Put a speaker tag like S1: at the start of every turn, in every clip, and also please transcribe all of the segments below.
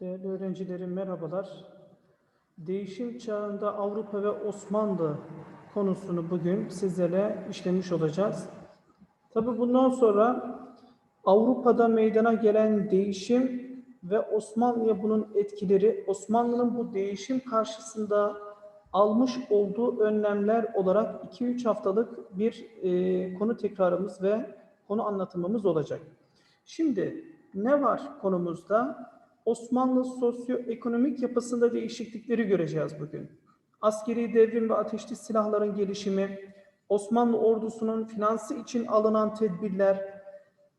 S1: Değerli öğrencilerim merhabalar. Değişim çağında Avrupa ve Osmanlı konusunu bugün sizlere işlemiş olacağız. Tabi bundan sonra Avrupa'da meydana gelen değişim ve Osmanlı'ya bunun etkileri, Osmanlı'nın bu değişim karşısında almış olduğu önlemler olarak 2-3 haftalık bir e, konu tekrarımız ve konu anlatımımız olacak. Şimdi ne var konumuzda? Osmanlı sosyoekonomik yapısında değişiklikleri göreceğiz bugün. Askeri devrim ve ateşli silahların gelişimi, Osmanlı ordusunun finansı için alınan tedbirler,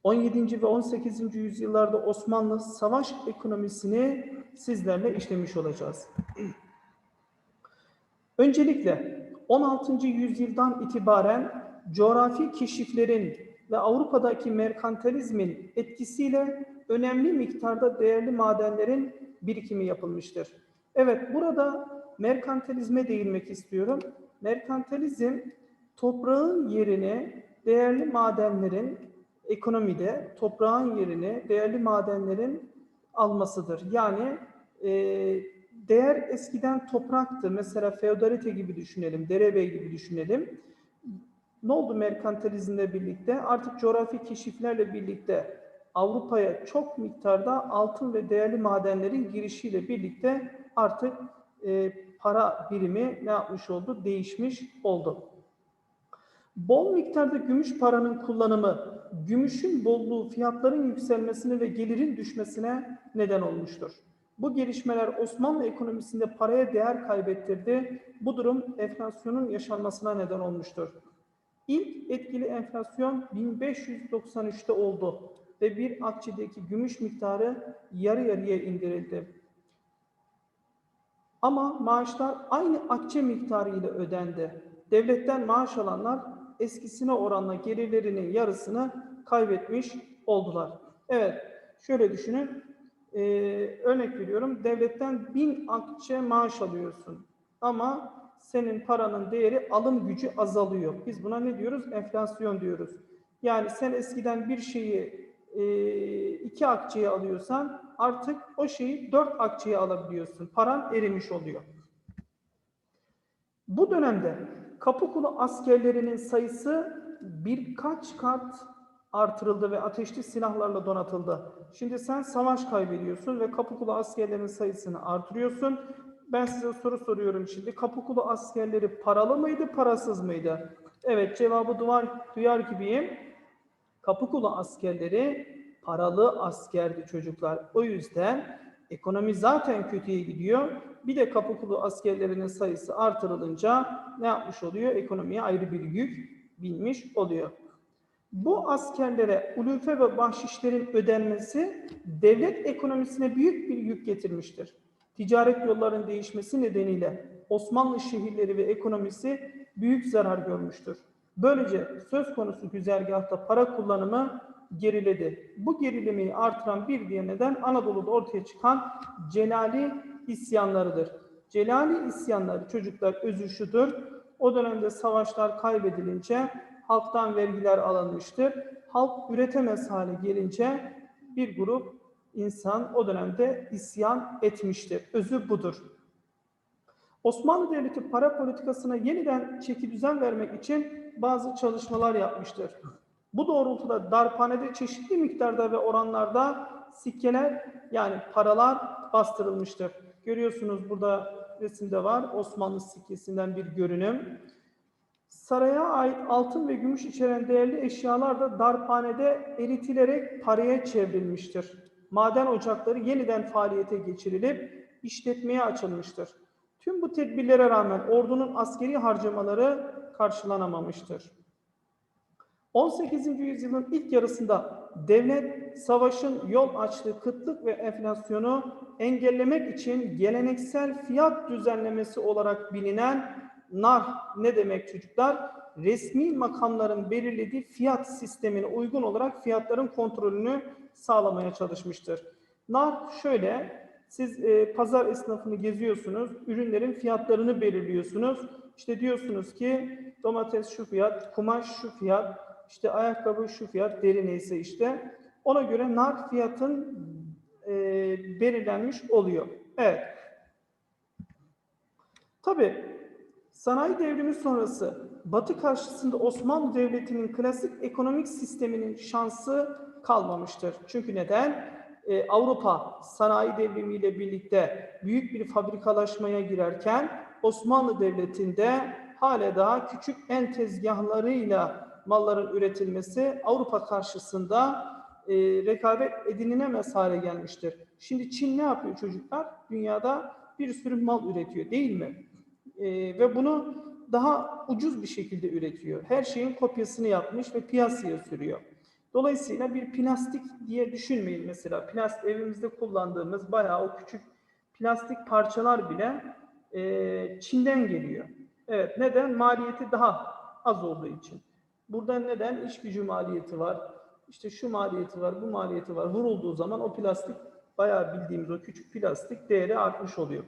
S1: 17. ve 18. yüzyıllarda Osmanlı savaş ekonomisini sizlerle işlemiş olacağız. Öncelikle 16. yüzyıldan itibaren coğrafi keşiflerin ve Avrupa'daki merkantilizmin etkisiyle önemli miktarda değerli madenlerin birikimi yapılmıştır. Evet, burada merkantilizme değinmek istiyorum. Merkantilizm toprağın yerine değerli madenlerin ekonomide toprağın yerine değerli madenlerin almasıdır. Yani e, değer eskiden topraktı. Mesela feodalite gibi düşünelim, derebey gibi düşünelim. Ne oldu merkantilizmle birlikte? Artık coğrafi keşiflerle birlikte Avrupa'ya çok miktarda altın ve değerli madenlerin girişiyle birlikte artık e, para birimi ne yapmış oldu? Değişmiş oldu. Bol miktarda gümüş paranın kullanımı, gümüşün bolluğu fiyatların yükselmesine ve gelirin düşmesine neden olmuştur. Bu gelişmeler Osmanlı ekonomisinde paraya değer kaybettirdi. Bu durum enflasyonun yaşanmasına neden olmuştur. İlk etkili enflasyon 1593'te oldu ve bir akçedeki gümüş miktarı yarı yarıya indirildi. Ama maaşlar aynı akçe miktarı ile ödendi. Devletten maaş alanlar eskisine oranla gelirlerinin yarısını kaybetmiş oldular. Evet, şöyle düşünün. Ee, örnek veriyorum, devletten bin akçe maaş alıyorsun. Ama senin paranın değeri, alım gücü azalıyor. Biz buna ne diyoruz? Enflasyon diyoruz. Yani sen eskiden bir şeyi iki akçeye alıyorsan artık o şeyi dört akçeye alabiliyorsun. Paran erimiş oluyor. Bu dönemde Kapıkulu askerlerinin sayısı birkaç kat artırıldı ve ateşli silahlarla donatıldı. Şimdi sen savaş kaybediyorsun ve Kapıkulu askerlerinin sayısını artırıyorsun. Ben size soru soruyorum şimdi. Kapıkulu askerleri paralı mıydı, parasız mıydı? Evet, cevabı duyar, duyar gibiyim. Kapıkulu askerleri paralı askerdi çocuklar. O yüzden ekonomi zaten kötüye gidiyor. Bir de Kapıkulu askerlerinin sayısı artırılınca ne yapmış oluyor? Ekonomiye ayrı bir yük binmiş oluyor. Bu askerlere ulufe ve bahşişlerin ödenmesi devlet ekonomisine büyük bir yük getirmiştir. Ticaret yollarının değişmesi nedeniyle Osmanlı şehirleri ve ekonomisi büyük zarar görmüştür. Böylece söz konusu güzergahta para kullanımı geriledi. Bu gerilimi artıran bir diğer neden Anadolu'da ortaya çıkan Celali isyanlarıdır. Celali isyanları çocuklar özü şudur. O dönemde savaşlar kaybedilince halktan vergiler alınmıştır. Halk üretemez hale gelince bir grup insan o dönemde isyan etmiştir. Özü budur. Osmanlı Devleti para politikasına yeniden çeki düzen vermek için bazı çalışmalar yapmıştır. Bu doğrultuda darphanede çeşitli miktarda ve oranlarda sikkeler yani paralar bastırılmıştır. Görüyorsunuz burada resimde var Osmanlı sikkesinden bir görünüm. Saraya ait altın ve gümüş içeren değerli eşyalar da darphanede eritilerek paraya çevrilmiştir. Maden ocakları yeniden faaliyete geçirilip işletmeye açılmıştır. Tüm bu tedbirlere rağmen ordunun askeri harcamaları karşılanamamıştır. 18. yüzyılın ilk yarısında devlet savaşın yol açtığı kıtlık ve enflasyonu engellemek için geleneksel fiyat düzenlemesi olarak bilinen nar ne demek çocuklar? Resmi makamların belirlediği fiyat sistemine uygun olarak fiyatların kontrolünü sağlamaya çalışmıştır. Nar şöyle, siz e, pazar esnafını geziyorsunuz, ürünlerin fiyatlarını belirliyorsunuz. İşte diyorsunuz ki domates şu fiyat, kumaş şu fiyat, işte ayakkabı şu fiyat, deri neyse işte. Ona göre nar fiyatın e, belirlenmiş oluyor. Evet. Tabii sanayi devrimi sonrası Batı karşısında Osmanlı Devleti'nin klasik ekonomik sisteminin şansı kalmamıştır. Çünkü neden? Ee, Avrupa sanayi devrimiyle birlikte büyük bir fabrikalaşmaya girerken Osmanlı Devleti'nde hala daha küçük en tezgahlarıyla malların üretilmesi Avrupa karşısında e, rekabet edinilemez hale gelmiştir. Şimdi Çin ne yapıyor çocuklar? Dünyada bir sürü mal üretiyor değil mi? E, ve bunu daha ucuz bir şekilde üretiyor. Her şeyin kopyasını yapmış ve piyasaya sürüyor. Dolayısıyla bir plastik diye düşünmeyin mesela. Plastik evimizde kullandığımız bayağı o küçük plastik parçalar bile e, Çin'den geliyor. Evet neden? Maliyeti daha az olduğu için. Burada neden? İş gücü maliyeti var. İşte şu maliyeti var, bu maliyeti var. Vurulduğu zaman o plastik bayağı bildiğimiz o küçük plastik değeri artmış oluyor.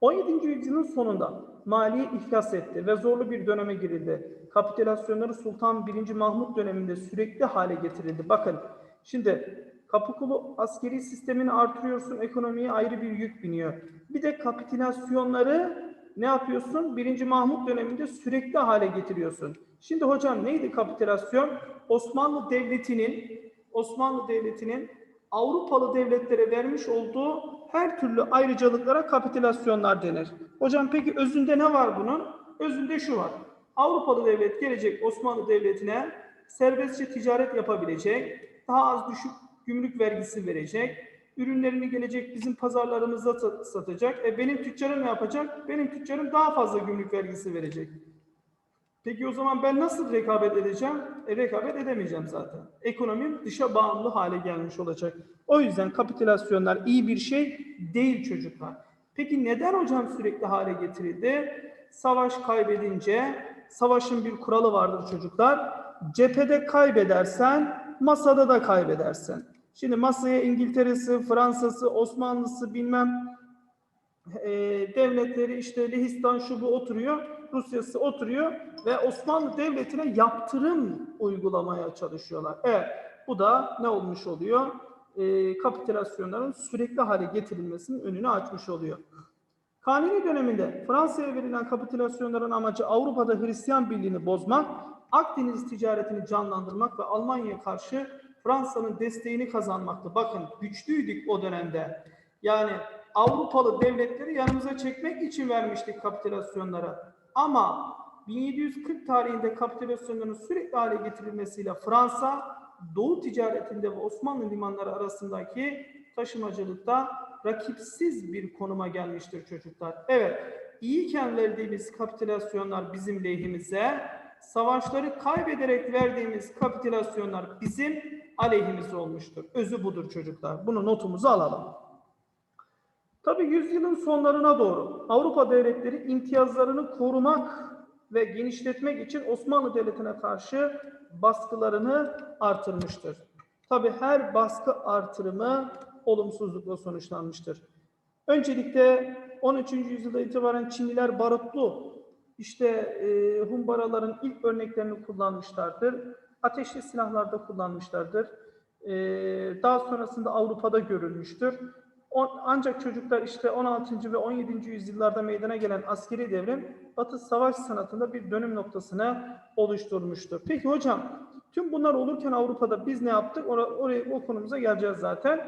S1: 17. yüzyılın sonunda maliye iflas etti ve zorlu bir döneme girildi. Kapitülasyonları Sultan 1. Mahmut döneminde sürekli hale getirildi. Bakın şimdi Kapıkulu askeri sistemini artırıyorsun, ekonomiye ayrı bir yük biniyor. Bir de kapitülasyonları ne yapıyorsun? 1. Mahmut döneminde sürekli hale getiriyorsun. Şimdi hocam neydi kapitülasyon? Osmanlı Devleti'nin Osmanlı Devleti'nin Avrupalı devletlere vermiş olduğu her türlü ayrıcalıklara kapitülasyonlar denir. Hocam peki özünde ne var bunun? Özünde şu var. Avrupalı devlet gelecek Osmanlı Devleti'ne serbestçe ticaret yapabilecek, daha az düşük gümrük vergisi verecek, ürünlerini gelecek bizim pazarlarımızda sa- satacak. E benim tüccarım ne yapacak? Benim tüccarım daha fazla gümrük vergisi verecek. Peki o zaman ben nasıl rekabet edeceğim? E, rekabet edemeyeceğim zaten. Ekonomim dışa bağımlı hale gelmiş olacak. O yüzden kapitülasyonlar iyi bir şey değil çocuklar. Peki neden hocam sürekli hale getirildi? Savaş kaybedince, savaşın bir kuralı vardır çocuklar. Cephede kaybedersen, masada da kaybedersin. Şimdi masaya İngiltere'si, Fransa'sı, Osmanlı'sı bilmem e, devletleri işte Lehistan şu bu oturuyor, Rusya'sı oturuyor ve Osmanlı Devleti'ne yaptırım uygulamaya çalışıyorlar. Evet, bu da ne olmuş oluyor? E, kapitülasyonların sürekli hale getirilmesinin önünü açmış oluyor. Kanuni döneminde Fransa'ya verilen kapitülasyonların amacı Avrupa'da Hristiyan birliğini bozmak, Akdeniz ticaretini canlandırmak ve Almanya'ya karşı Fransa'nın desteğini kazanmaktı. Bakın güçlüydük o dönemde. Yani Avrupalı devletleri yanımıza çekmek için vermiştik kapitülasyonlara. Ama 1740 tarihinde kapitülasyonların sürekli hale getirilmesiyle Fransa Doğu ticaretinde ve Osmanlı limanları arasındaki taşımacılıkta rakipsiz bir konuma gelmiştir çocuklar. Evet, iyiyken verdiğimiz kapitülasyonlar bizim lehimize, savaşları kaybederek verdiğimiz kapitülasyonlar bizim aleyhimize olmuştur. Özü budur çocuklar. Bunu notumuza alalım. Tabii yüzyılın sonlarına doğru Avrupa devletleri imtiyazlarını korumak ve genişletmek için Osmanlı Devleti'ne karşı baskılarını artırmıştır. Tabii her baskı artırımı olumsuzlukla sonuçlanmıştır. Öncelikle 13. yüzyılda itibaren Çinliler barutlu işte e, humbaraların ilk örneklerini kullanmışlardır. Ateşli silahlarda kullanmışlardır. E, daha sonrasında Avrupa'da görülmüştür. O- ancak çocuklar işte 16. ve 17. yüzyıllarda meydana gelen askeri devrim Batı savaş sanatında bir dönüm noktasını oluşturmuştur. Peki hocam tüm bunlar olurken Avrupa'da biz ne yaptık? Or- oraya o konumuza geleceğiz zaten.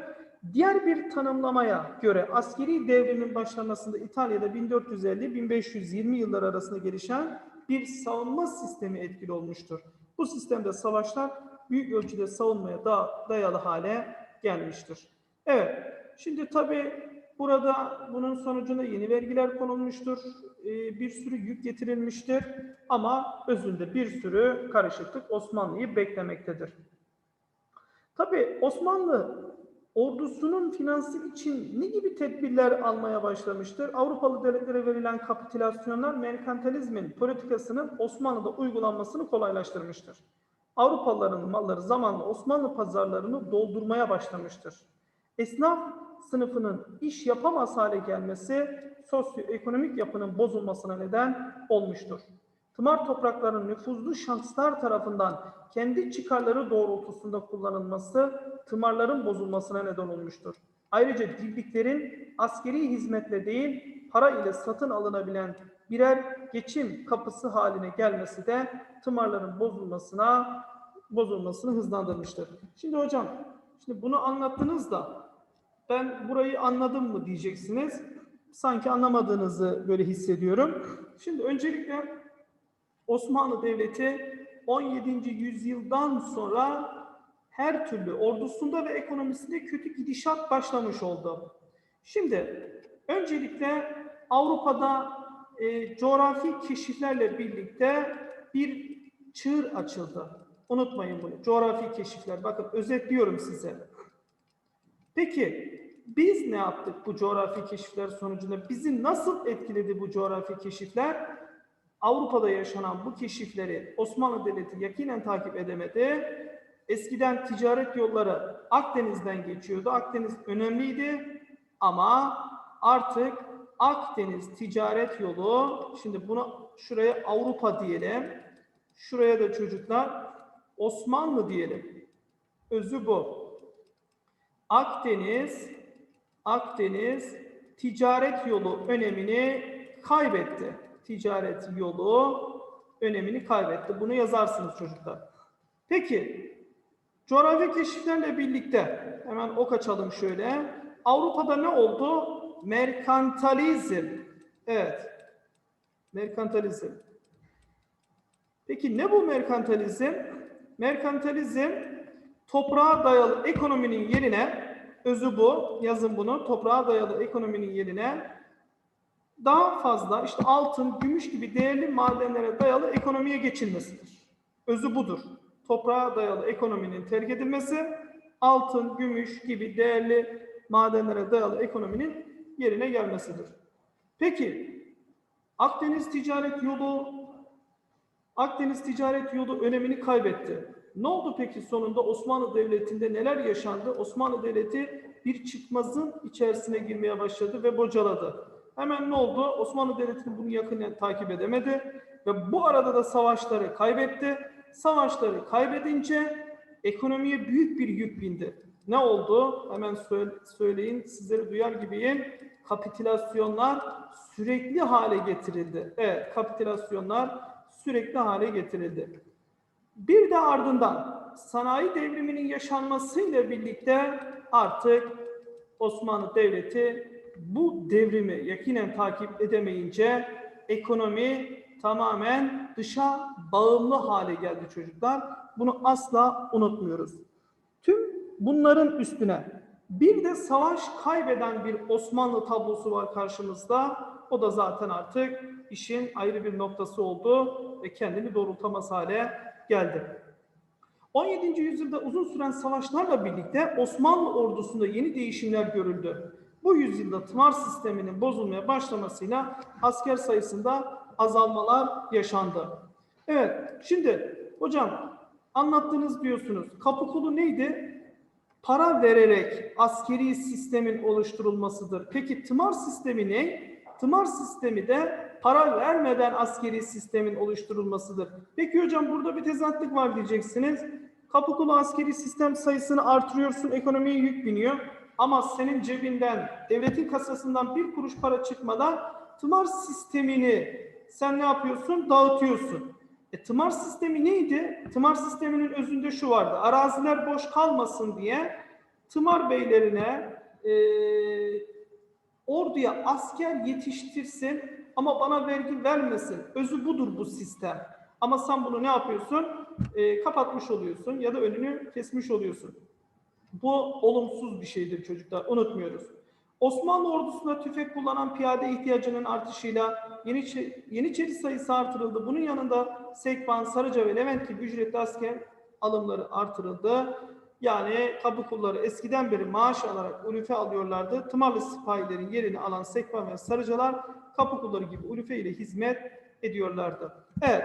S1: Diğer bir tanımlamaya göre askeri devrimin başlamasında İtalya'da 1450-1520 yılları arasında gelişen bir savunma sistemi etkili olmuştur. Bu sistemde savaşlar büyük ölçüde savunmaya da dayalı hale gelmiştir. Evet, şimdi tabii burada bunun sonucunda yeni vergiler konulmuştur, ee, bir sürü yük getirilmiştir ama özünde bir sürü karışıklık Osmanlı'yı beklemektedir. Tabii Osmanlı ordusunun finansı için ne gibi tedbirler almaya başlamıştır? Avrupalı devletlere verilen kapitülasyonlar merkantilizmin politikasının Osmanlı'da uygulanmasını kolaylaştırmıştır. Avrupalıların malları zamanla Osmanlı pazarlarını doldurmaya başlamıştır. Esnaf sınıfının iş yapamaz hale gelmesi sosyoekonomik yapının bozulmasına neden olmuştur. Tımar topraklarının nüfuzlu şahıslar tarafından kendi çıkarları doğrultusunda kullanılması tımarların bozulmasına neden olmuştur. Ayrıca dirliklerin askeri hizmetle değil para ile satın alınabilen birer geçim kapısı haline gelmesi de tımarların bozulmasına bozulmasını hızlandırmıştır. Şimdi hocam, şimdi bunu anlattınız da ben burayı anladım mı diyeceksiniz. Sanki anlamadığınızı böyle hissediyorum. Şimdi öncelikle Osmanlı Devleti 17. yüzyıldan sonra her türlü ordusunda ve ekonomisinde kötü gidişat başlamış oldu. Şimdi öncelikle Avrupa'da e, coğrafi keşiflerle birlikte bir çığır açıldı. Unutmayın bunu. Coğrafi keşifler. Bakın özetliyorum size. Peki biz ne yaptık bu coğrafi keşifler sonucunda? Bizi nasıl etkiledi bu coğrafi keşifler? Avrupa'da yaşanan bu keşifleri Osmanlı Devleti yakinen takip edemedi. Eskiden ticaret yolları Akdeniz'den geçiyordu. Akdeniz önemliydi ama artık Akdeniz ticaret yolu, şimdi bunu şuraya Avrupa diyelim. Şuraya da çocuklar Osmanlı diyelim. Özü bu. Akdeniz, Akdeniz ticaret yolu önemini kaybetti. Ticaret yolu önemini kaybetti. Bunu yazarsınız çocuklar. Peki, coğrafi keşiflerle birlikte hemen ok açalım şöyle. Avrupa'da ne oldu? Merkantalizm. Evet. Merkantalizm. Peki ne bu merkantalizm? Merkantalizm toprağa dayalı ekonominin yerine özü bu, yazın bunu. Toprağa dayalı ekonominin yerine daha fazla işte altın, gümüş gibi değerli madenlere dayalı ekonomiye geçilmesidir. Özü budur. Toprağa dayalı ekonominin terk edilmesi, altın, gümüş gibi değerli madenlere dayalı ekonominin yerine gelmesidir. Peki Akdeniz ticaret yolu Akdeniz ticaret yolu önemini kaybetti. Ne oldu peki sonunda Osmanlı Devleti'nde neler yaşandı? Osmanlı Devleti bir çıkmazın içerisine girmeye başladı ve bocaladı. Hemen ne oldu? Osmanlı Devleti bunu yakından takip edemedi ve bu arada da savaşları kaybetti. Savaşları kaybedince ekonomiye büyük bir yük bindi. Ne oldu? Hemen söyleyin, sizleri duyar gibiyim. Kapitülasyonlar sürekli hale getirildi. Evet, kapitülasyonlar sürekli hale getirildi. Bir de ardından sanayi devriminin yaşanmasıyla birlikte artık Osmanlı Devleti bu devrimi yakinen takip edemeyince ekonomi tamamen dışa bağımlı hale geldi çocuklar. Bunu asla unutmuyoruz. Tüm bunların üstüne bir de savaş kaybeden bir Osmanlı tablosu var karşımızda. O da zaten artık işin ayrı bir noktası oldu ve kendini doğrultamaz hale geldi. 17. yüzyılda uzun süren savaşlarla birlikte Osmanlı ordusunda yeni değişimler görüldü. Bu yüzyılda tımar sisteminin bozulmaya başlamasıyla asker sayısında azalmalar yaşandı. Evet, şimdi hocam anlattınız diyorsunuz. Kapı neydi? Para vererek askeri sistemin oluşturulmasıdır. Peki tımar sistemi ne? Tımar sistemi de para vermeden askeri sistemin oluşturulmasıdır. Peki hocam burada bir tezatlık var diyeceksiniz. Kapı kulu askeri sistem sayısını artırıyorsun, ekonomiye yük biniyor. Ama senin cebinden, devletin kasasından bir kuruş para çıkmadan tımar sistemini sen ne yapıyorsun? Dağıtıyorsun. E, tımar sistemi neydi? Tımar sisteminin özünde şu vardı. Araziler boş kalmasın diye tımar beylerine e, orduya asker yetiştirsin ama bana vergi vermesin. Özü budur bu sistem. Ama sen bunu ne yapıyorsun? E, kapatmış oluyorsun ya da önünü kesmiş oluyorsun. Bu olumsuz bir şeydir çocuklar. Unutmuyoruz. Osmanlı ordusunda tüfek kullanan piyade ihtiyacının artışıyla Yeniçeri, Yeniçeri sayısı artırıldı. Bunun yanında Sekban, Sarıca ve Levent gibi ücretli asker alımları artırıldı. Yani kapı kulları eskiden beri maaş alarak ulufe alıyorlardı. Tımarlı sipahilerin yerini alan Sekban ve Sarıcalar kulları gibi ulufe ile hizmet ediyorlardı. Evet,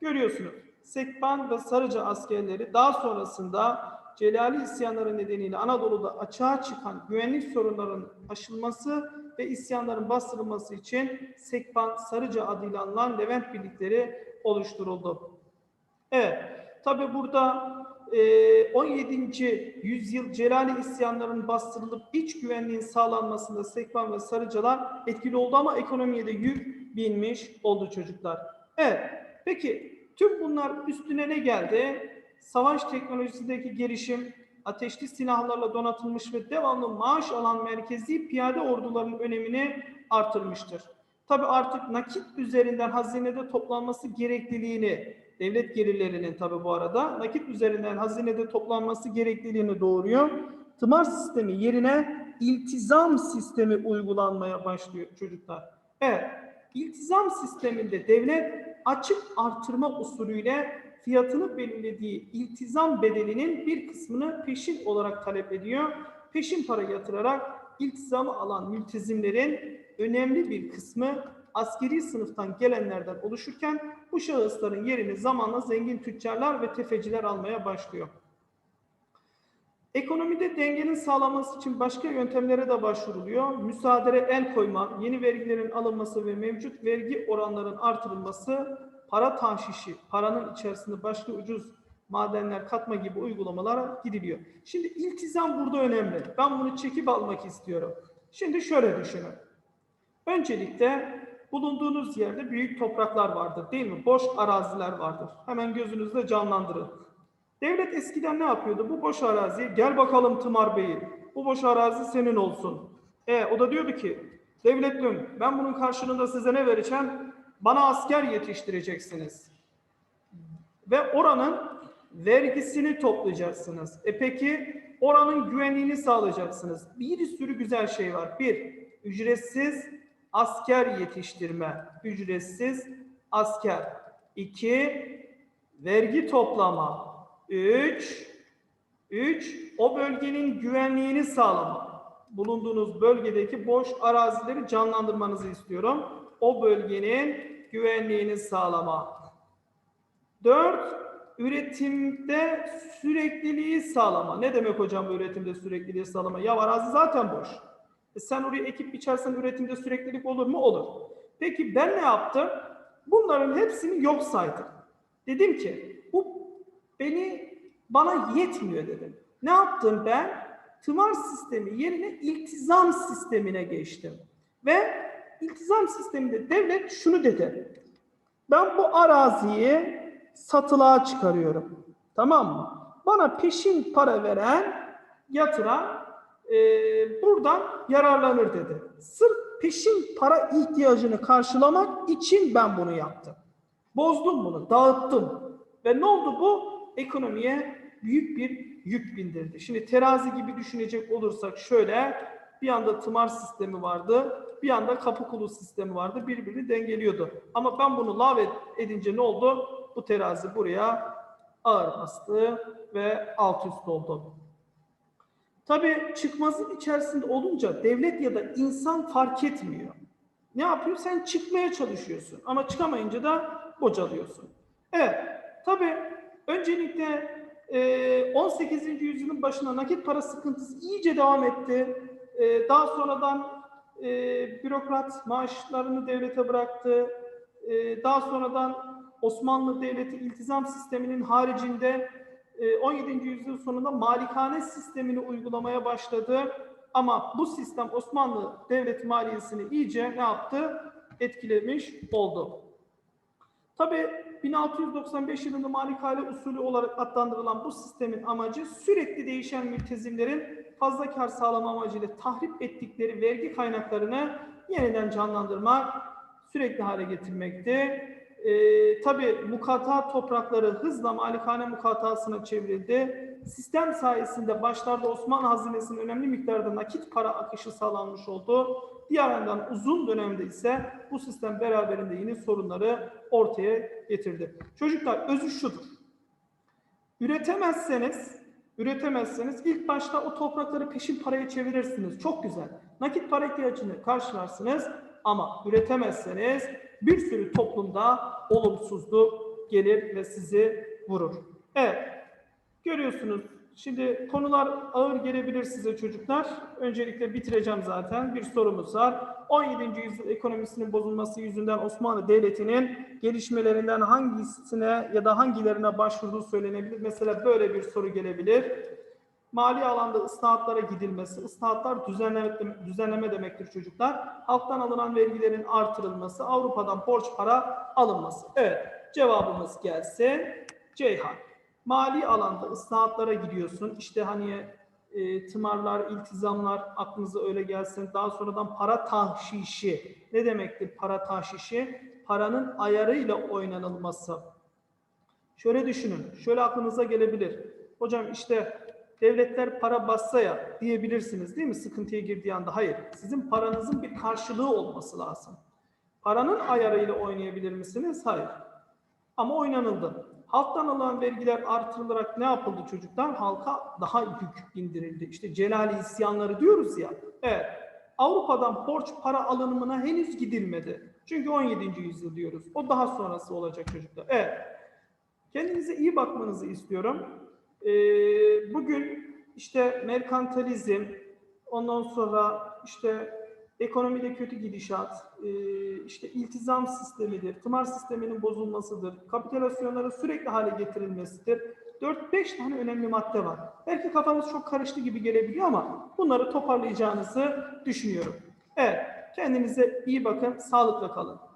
S1: görüyorsunuz. Sekban ve Sarıca askerleri daha sonrasında Celali isyanları nedeniyle Anadolu'da açığa çıkan güvenlik sorunlarının aşılması ve isyanların bastırılması için Sekban Sarıca adıyla anılan Levent birlikleri oluşturuldu. Evet, tabi burada 17. yüzyıl Celali isyanlarının bastırılıp iç güvenliğin sağlanmasında Sekban ve Sarıcalar etkili oldu ama ekonomiye de yük binmiş oldu çocuklar. Evet, peki tüm bunlar üstüne ne geldi? Savaş teknolojisindeki gelişim, ateşli silahlarla donatılmış ve devamlı maaş alan merkezi piyade ordularının önemini artırmıştır. Tabi artık nakit üzerinden hazinede toplanması gerekliliğini, devlet gelirlerinin tabi bu arada nakit üzerinden hazinede toplanması gerekliliğini doğuruyor. Tımar sistemi yerine iltizam sistemi uygulanmaya başlıyor çocuklar. Evet, iltizam sisteminde devlet açık artırma usulüyle fiyatını belirlediği iltizam bedelinin bir kısmını peşin olarak talep ediyor. Peşin para yatırarak iltizamı alan mültezimlerin önemli bir kısmı askeri sınıftan gelenlerden oluşurken bu şahısların yerini zamanla zengin tüccarlar ve tefeciler almaya başlıyor. Ekonomide dengenin sağlanması için başka yöntemlere de başvuruluyor. Müsaadele el koyma, yeni vergilerin alınması ve mevcut vergi oranlarının artırılması, para tahşişi, paranın içerisinde başka ucuz madenler katma gibi uygulamalara gidiliyor. Şimdi iltizam burada önemli. Ben bunu çekip almak istiyorum. Şimdi şöyle düşünün. Öncelikle bulunduğunuz yerde büyük topraklar vardır değil mi? Boş araziler vardır. Hemen gözünüzde canlandırın. Devlet eskiden ne yapıyordu? Bu boş araziye gel bakalım Tımar Bey'i. Bu boş arazi senin olsun. E o da diyordu ki devletim ben bunun karşılığında size ne vereceğim? Bana asker yetiştireceksiniz. Ve oranın vergisini toplayacaksınız. E peki oranın güvenliğini sağlayacaksınız. Bir sürü güzel şey var. Bir, ücretsiz asker yetiştirme. Ücretsiz asker. İki, vergi toplama. Üç, üç, o bölgenin güvenliğini sağlama. Bulunduğunuz bölgedeki boş arazileri canlandırmanızı istiyorum. O bölgenin güvenliğini sağlama. Dört, üretimde sürekliliği sağlama. Ne demek hocam bu üretimde sürekliliği sağlama? Ya arazi zaten boş. E sen oraya ekip biçersen üretimde süreklilik olur mu? Olur. Peki ben ne yaptım? Bunların hepsini yok saydım. Dedim ki bu beni bana yetmiyor dedim. Ne yaptım ben? Tımar sistemi yerine iltizam sistemine geçtim. Ve iltizam sisteminde devlet şunu dedi. Ben bu araziyi satılığa çıkarıyorum. Tamam mı? Bana peşin para veren, yatıran e, buradan yararlanır dedi. Sırf peşin para ihtiyacını karşılamak için ben bunu yaptım. Bozdum bunu, dağıttım. Ve ne oldu bu? Ekonomiye büyük bir yük bindirdi. Şimdi terazi gibi düşünecek olursak şöyle bir anda tımar sistemi vardı, bir anda kapı kulu sistemi vardı. Birbirini dengeliyordu. Ama ben bunu lave edince ne oldu? Bu terazi buraya ağır bastı ve alt üst oldu. Tabii çıkmazın içerisinde olunca devlet ya da insan fark etmiyor. Ne yapıyor? Sen çıkmaya çalışıyorsun ama çıkamayınca da bocalıyorsun. Evet, tabii öncelikle e, 18. yüzyılın başına nakit para sıkıntısı iyice devam etti. E, daha sonradan e, bürokrat maaşlarını devlete bıraktı. E, daha sonradan Osmanlı Devleti iltizam sisteminin haricinde e, 17. yüzyıl sonunda malikane sistemini uygulamaya başladı. Ama bu sistem Osmanlı Devlet maliyesini iyice ne yaptı? Etkilemiş oldu. Tabi 1695 yılında malikane usulü olarak adlandırılan bu sistemin amacı sürekli değişen mültezimlerin fazla kar sağlama amacıyla tahrip ettikleri vergi kaynaklarını yeniden canlandırmak, sürekli hale getirmekti. Ee, Tabi mukata toprakları hızla malikane mukatasına çevrildi. Sistem sayesinde başlarda Osmanlı hazinesinin önemli miktarda nakit para akışı sağlanmış oldu. Diğer yandan uzun dönemde ise bu sistem beraberinde yeni sorunları ortaya getirdi. Çocuklar özü şudur. Üretemezseniz, üretemezseniz ilk başta o toprakları peşin paraya çevirirsiniz. Çok güzel. Nakit para ihtiyacını karşılarsınız ama üretemezseniz bir sürü toplumda olumsuzluk gelir ve sizi vurur. Evet. Görüyorsunuz Şimdi konular ağır gelebilir size çocuklar. Öncelikle bitireceğim zaten. Bir sorumuz var. 17. yüzyıl ekonomisinin bozulması yüzünden Osmanlı Devleti'nin gelişmelerinden hangisine ya da hangilerine başvurduğu söylenebilir. Mesela böyle bir soru gelebilir. Mali alanda ıslahatlara gidilmesi, ıslahatlar düzenleme, düzenleme demektir çocuklar. Halktan alınan vergilerin artırılması, Avrupa'dan borç para alınması. Evet, cevabımız gelsin. Ceyhan. Mali alanda ıslahatlara gidiyorsun. İşte hani e, tımarlar, iltizamlar aklınıza öyle gelsin. Daha sonradan para tahşişi. Ne demektir para tahşişi? Paranın ayarıyla oynanılması. Şöyle düşünün. Şöyle aklınıza gelebilir. Hocam işte devletler para bassa ya diyebilirsiniz değil mi sıkıntıya girdiği anda? Hayır. Sizin paranızın bir karşılığı olması lazım. Paranın ayarıyla oynayabilir misiniz? Hayır. Ama oynanıldı. Halktan alınan vergiler artırılarak ne yapıldı çocuklar? Halka daha yük indirildi. İşte celali isyanları diyoruz ya. Evet. Avrupa'dan borç para alınımına henüz gidilmedi. Çünkü 17. yüzyıl diyoruz. O daha sonrası olacak çocuklar. Evet. Kendinize iyi bakmanızı istiyorum. Ee, bugün işte merkantalizm, ondan sonra işte ekonomide kötü gidişat, e, işte iltizam sistemidir, tımar sisteminin bozulmasıdır, kapitülasyonların sürekli hale getirilmesidir. 4-5 tane önemli madde var. Belki kafanız çok karıştı gibi gelebiliyor ama bunları toparlayacağınızı düşünüyorum. Evet, kendinize iyi bakın, sağlıkla kalın.